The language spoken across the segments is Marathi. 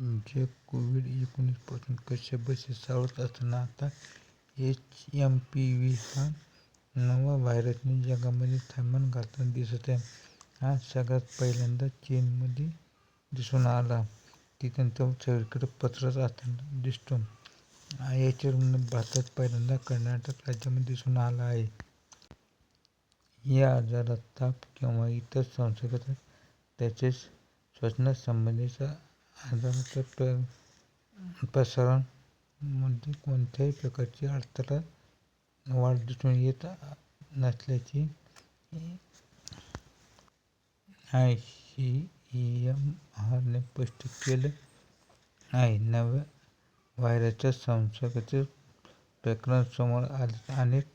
जे कोविड एकोणीसपासून कशाबशा सावरत असताना आता एच एम पी व्ही हा नवा व्हायरसने जगामध्ये थैमान घालताना दिसत आहे. हा सगळ्यात पहिल्यांदा चीनमध्ये दिसून आला. तिथून सगळीकडे पसरत असताना दिसतो. याचे रुग्ण भारतात पहिल्यांदा कर्नाटक राज्यामध्ये दिसून आला आहे. या आजारात ताप किंवा इतर संसर्ग तसेच श्वसनासंबंधीच्या आजारांच्या प्रसारामध्ये म्हणजे कोणत्याही प्रकारची अडथळा वाढ दिसून येत नसल्याची आय सी एम आरने स्पष्ट केलं आहे. नव्या व्हायरसच्या संसर्गाचे प्रकरण समोर आले अनेक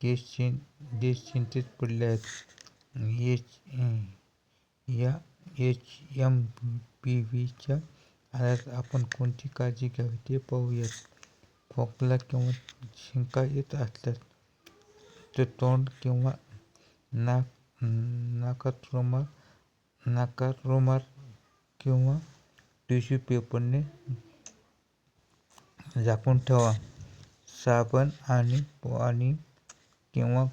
देश चिंतेत पडले आहेत. एच या एचएमपीव्हीच्या आजारात आपण कोणती काळजी घ्यावी ते पाहूयात. खोकला किंवा शिंका येत असल्यास तोंड किंवा नाकात रुमाल किंवा टिश्यू पेपरने झाकून ठेवा. साबण आणि पाणी किंवा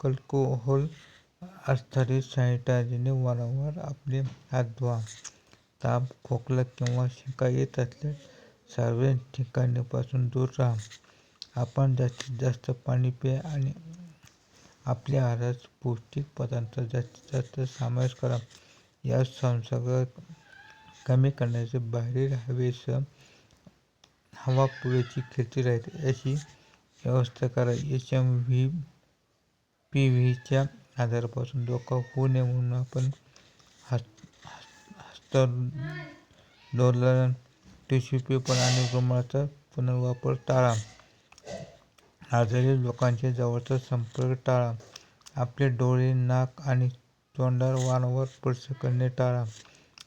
अल्कोहोल आधारित सॅनिटायझरने वारंवार आपले हात धुवा. ताप, खोकला किंवा शिंका येत असल्यास सार्वजनिक ठिकाणांपासून दूर राहा. आपण जास्तीत जास्त पाणी प्या आणि आपल्या आहारात पौष्टिक पदार्थांचा जास्तीत जास्त समावेश करा. या संसर्ग कमी करण्यासाठी बाहेरील हवेसह हवा पुरेशी खेचती राहील अशी व्यवस्था करा. एचएमपीव्हीच्या आजारापासून धोका होऊ नये म्हणून आपण हस्तधौतण, टिश्यू पेपर आणि रुमालाचा पुनर्वापर टाळा. आजारी लोकांच्या जवळचा संपर्क टाळा. आपले डोळे, नाक आणि तोंडावर वारंवार स्पर्श करणे टाळा.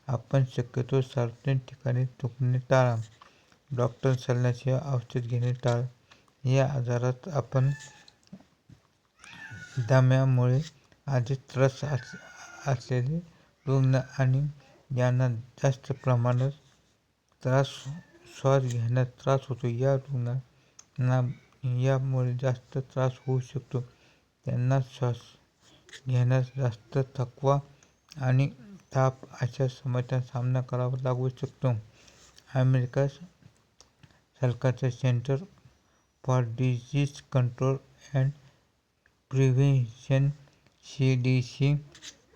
आपण शक्यतो सार्वजनिक ठिकाणी थुंकणे टाळा. डॉक्टर सल्ल्याशिवाय औषध घेणे टाळा. या आजारात आपण दम्यामुळे आधीच त्रस्त असलेले रुग्ण आणि ज्यांना जास्त प्रमाणात त्रास श्वास घेण्यास त्रास होतो या रुग्णांना यामुळे जास्त त्रास होऊ शकतो. त्यांना श्वास घेण्यास जास्त थकवा आणि ताप अशा समस्यांचा सामना करावा लागू शकतो. अमेरिका सरकारच्या centre for disease control and prevention CDC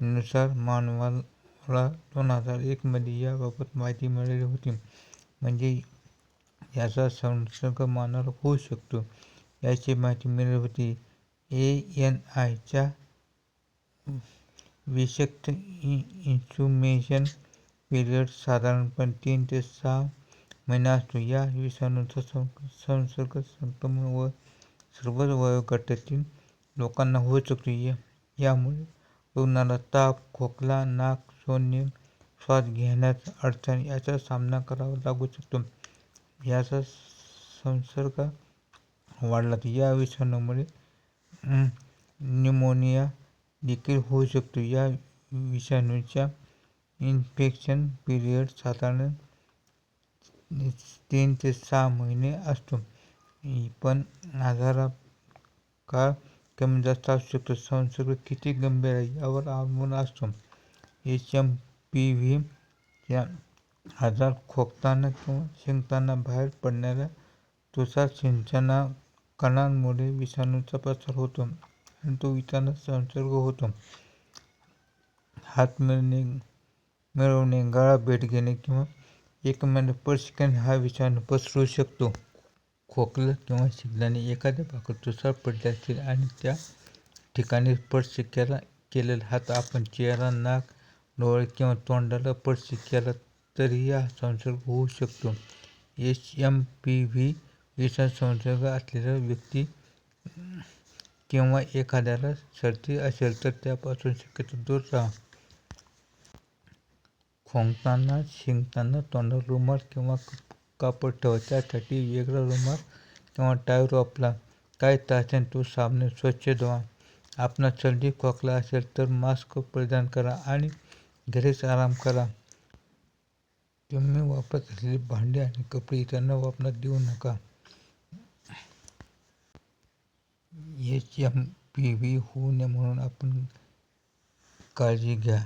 नुसार मानवाला दोन हजार एक मध्ये याबाबत माहिती मिळाली होती. म्हणजे याचा संसर्ग मानवाला होऊ शकतो याची माहिती मिळाली होती. एएनआय चा विषाक्त इन्क्युबेशन पिरियड साधारणपणे तीन ते सहा महिने असतो. या विषाणूचा संसर्ग संक्रमण व सर्वच वयोगटातील लोकांना होऊ शकतो. यामुळे रुग्णाला ताप, खोकला, नाक, सोंडणे, श्वास घेण्यास अडचण याचा सामना करावा लागू शकतो. याचा संसर्ग वाढला तर या विषाणूमुळे न्यूमोनिया देखील होऊ शकतो. या विषाणूच्या इन्फेक्शन पिरियड साधारण तीन ते सहा महिने असतो. पण आजाराचा काळ कमी जास्त असू शकतो. संसर्ग किती गंभीर आहे यावर अवलंबून असतो. एच एम पी व्ही या आजार खोकताना किंवा शिंकताना बाहेर पडणाऱ्या तुषार सिंचना कणांमुळे विषाणूचा प्रसार होतो आणि तो इतरांना संसर्ग होतो. हात मिळणे मिळवणे, गळा भेट घेणे किंवा एकमेकांना स्पर्श करणे हा विषाणू पसरू शकतो. खोकलं किंवा शिंकल्याने एखाद्या भागात तुषार पडले असतील आणि त्या ठिकाणी स्पर्श केलेला हात आपण चेहरा, नाक, डोळे किंवा तोंडाला स्पर्श केला तरीही हा संसर्ग होऊ शकतो. एचएमपीव्ही विषाणूचा संसर्ग असलेला व्यक्ती किंवा एखाद्याला सर्दी असेल तर त्यापासून शक्यतो दूर राहा. खोकताना, शिंकताना तोंडावर रुमाल किंवा कापड ठेवा. त्यासाठी वेगळा रुमाल किंवा टॉवेल वापरा. काही तासांनी तो साबणाने स्वच्छ धुवा. आपणास सर्दी खोकला असेल तर मास्क परिधान करा आणि घरीच आराम करा. तुम्ही वापरत असलेली भांडी आणि कपडे इतरांना वापरण्यात देऊ नका एच यम पी व्ही होऊ नये म्हणून आपण काळजी घ्या